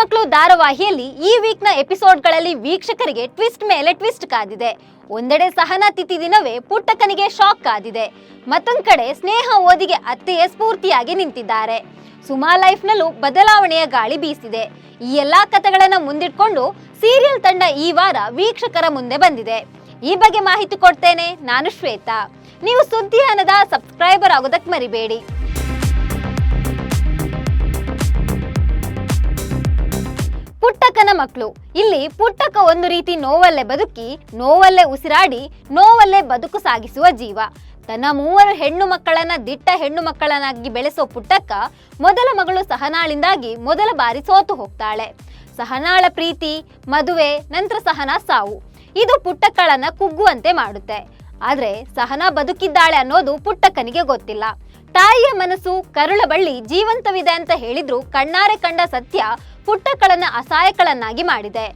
ಮಕ್ಕಳು ಧಾರಾವಾಹಿಯಲ್ಲಿ ಈ ವೀಕ್ನ ಎಪಿಸೋಡ್ಗಳಲ್ಲಿ ವೀಕ್ಷಕರಿಗೆ ಟ್ವಿಸ್ಟ್ ಮೇಲೆ ಟ್ವಿಸ್ಟ್ ಕಾದಿದೆ. ಒಂದೆಡೆ ಸಹನಾ ತಿಥಿ ದಿನವೇ ಪುಟ್ಟಕ್ಕನಿಗೆ ಶಾಕ್ ಕಾದಿದೆ ಮತ್ತೊಂದ್ ಕಡೆ ಸ್ನೇಹ ಓದಿಗೆ ಅತ್ತೆಯೇ ಸ್ಫೂರ್ತಿಯಾಗಿ ನಿಂತಿದ್ದಾರೆ. ಸುಮಾ ಲೈಫ್ನಲ್ಲೂ ಬದಲಾವಣೆಯ ಗಾಳಿ ಬೀಸಿದೆ. ಈ ಎಲ್ಲಾ ಕಥೆಗಳನ್ನ ಮುಂದಿಟ್ಕೊಂಡು ಸೀರಿಯಲ್ ತಂಡ ಈ ವಾರ ವೀಕ್ಷಕರ ಮುಂದೆ ಬಂದಿದೆ. ಈ ಬಗ್ಗೆ ಮಾಹಿತಿ ಕೊಡ್ತೇನೆ, ನಾನು ಶ್ವೇತಾ. ನೀವು ಸುದ್ದಿ ಅನ್ನದ ಸಬ್ಸ್ಕ್ರೈಬರ್ ಆಗೋದಕ್ಕೆ ಮರಿಬೇಡಿ. ಮಕ್ಕಳು. ಇಲ್ಲಿ ಪುಟ್ಟಕ್ಕ ಒಂದು ರೀತಿ ನೋವಲ್ಲೇ ಬದುಕಿ, ನೋವಲ್ಲೇ ಉಸಿರಾಡಿ, ನೋವಲ್ಲೇ ಬದುಕು ಸಾಗಿಸುವ ಜೀವ. ತನ್ನ ಮೂವರು ಹೆಣ್ಣು ಮಕ್ಕಳನ್ನ ದಿಟ್ಟ ಹೆಣ್ಣು ಮಕ್ಕಳನ್ನಾಗಿ ಬೆಳೆಸೋ ಪುಟ್ಟಕ್ಕ ಮೊದಲ ಮಗಳು ಸಹನಾಳಿಂದಾಗಿ ಮೊದಲ ಬಾರಿ ಸೋತು ಹೋಗ್ತಾಳೆ. ಸಹನಾಳ ಪ್ರೀತಿ, ಮದುವೆ, ನಂತರ ಸಹನಾ ಸಾವು. ಇದು ಪುಟ್ಟಕ್ಕಳನ್ನ ಕುಗ್ಗುವಂತೆ ಮಾಡುತ್ತೆ. ಆದ್ರೆ ಸಹನ ಬದುಕಿದ್ದಾಳೆ ಅನ್ನೋದು ಪುಟ್ಟಕ್ಕನಿಗೆ ಗೊತ್ತಿಲ್ಲ. ತಾಯಿಯ ಮನಸ್ಸು ಕರುಳ ಬಳ್ಳಿ ಜೀವಂತವಿದೆ ಅಂತ ಹೇಳಿದ್ರು ಕಣ್ಣಾರೆ ಕಂಡ ಸತ್ಯ ಪುಟ್ಟಕ್ಕಳನ್ನ ಅಸಹಾಯಕಳನ್ನಾಗಿ ಮಾಡಿದೆ.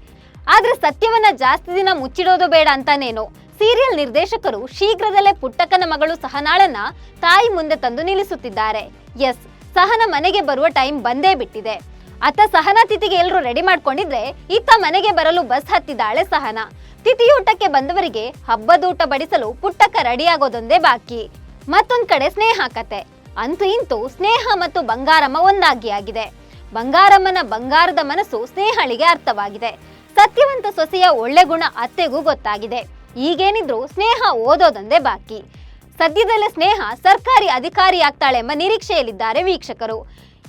ಆದ್ರೆ ಸತ್ಯವನ್ನ ಜಾಸ್ತಿ ದಿನ ಮುಚ್ಚಿಡೋದು ಬೇಡ ಅಂತಾನೇನು. ಸೀರಿಯಲ್ ನಿರ್ದೇಶಕರು ಶೀಘ್ರದಲ್ಲೇ ಪುಟ್ಟಕ್ಕನ ಮಗಳು ಸಹನಾಳನ್ನ ತಾಯಿ ಮುಂದೆ ತಂದು ನಿಲ್ಲಿಸುತ್ತಿದ್ದಾರೆ. ಎಸ್, ಸಹನ ಮನೆಗೆ ಬರುವ ಟೈಮ್ ಬಂದೇ ಬಿಟ್ಟಿದೆ. ಅತ್ತ ಸಹನಾ ತಿಥಿಗೆ ಎಲ್ಲರೂ ರೆಡಿ ಮಾಡ್ಕೊಂಡಿದ್ರೆ ಈತ ಮನೆಗೆ ಬರಲು ಬಸ್ ಹತ್ತಿದ್ದಾಳೆ ಸಹನಾ. ತಿಥಿಯೂಟಕ್ಕೆ ಬಂದವರಿಗೆ ಹಬ್ಬದೂಟ ಬಡಿಸಲು ಪುಟ್ಟಕ್ಕ ರೆಡಿಯಾಗೋದೊಂದೇ ಬಾಕಿ. ಮತ್ತೊಂದ್ ಕಡೆ ಸ್ನೇಹ ಕತೆ. ಅಂತೂ ಇಂತೂ ಸ್ನೇಹ ಮತ್ತು ಬಂಗಾರಮ್ಮ ಒಂದಾಗಿ ಆಗಿದೆ ಬಂಗಾರಮ್ಮನ ಬಂಗಾರದ ಮನಸ್ಸು ಸ್ನೇಹಳಿಗೆ ಅರ್ಥವಾಗಿದೆ. ಸತ್ಯವಂತ ಸೊಸೆಯ ಒಳ್ಳೆ ಗುಣ ಅತ್ತೆಗೂ ಗೊತ್ತಾಗಿದೆ. ಈಗೇನಿದ್ರು ಸ್ನೇಹ ಓದೋದೊಂದೇ ಬಾಕಿ. ಸದ್ಯದಲ್ಲೇ ಸ್ನೇಹ ಸರ್ಕಾರಿ ಅಧಿಕಾರಿ ಆಗ್ತಾಳೆ ಎಂಬ ನಿರೀಕ್ಷೆಯಲ್ಲಿದ್ದಾರೆ ವೀಕ್ಷಕರು.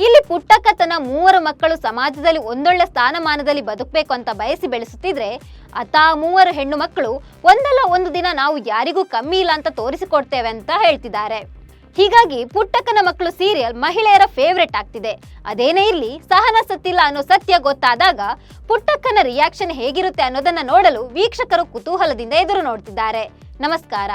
ಇಲ್ಲಿ ಪುಟ್ಟಕ್ಕ ತನ್ನ ಮೂವರು ಮಕ್ಕಳು ಸಮಾಜದಲ್ಲಿ ಒಂದೊಳ್ಳೆ ಸ್ಥಾನಮಾನದಲ್ಲಿ ಬದುಕಬೇಕು ಅಂತ ಬಯಸಿ ಬೆಳೆಸುತ್ತಿದ್ರೆ ಅತ ಮೂವರು ಹೆಣ್ಣು ಮಕ್ಕಳು ಒಂದಲ್ಲ ಒಂದು ದಿನ ನಾವು ಯಾರಿಗೂ ಕಮ್ಮಿ ಇಲ್ಲ ಅಂತ ತೋರಿಸಿಕೊಡ್ತೇವೆ ಅಂತ ಹೇಳ್ತಿದ್ದಾರೆ. ಹೀಗಾಗಿ ಪುಟ್ಟಕ್ಕನ ಮಕ್ಕಳು ಸೀರಿಯಲ್ ಮಹಿಳೆಯರ ಫೇವ್ರೆಟ್ ಆಗ್ತಿದೆ. ಅದೇನೇ ಇರಲಿ, ಸಹನ ಸತ್ತಿಲ್ಲ ಅನ್ನೋ ಸತ್ಯ ಗೊತ್ತಾದಾಗ ಪುಟ್ಟಕ್ಕನ ರಿಯಾಕ್ಷನ್ ಹೇಗಿರುತ್ತೆ ಅನ್ನೋದನ್ನ ನೋಡಲು ವೀಕ್ಷಕರು ಕುತೂಹಲದಿಂದ ಎದುರು ನೋಡ್ತಿದ್ದಾರೆ. ನಮಸ್ಕಾರ.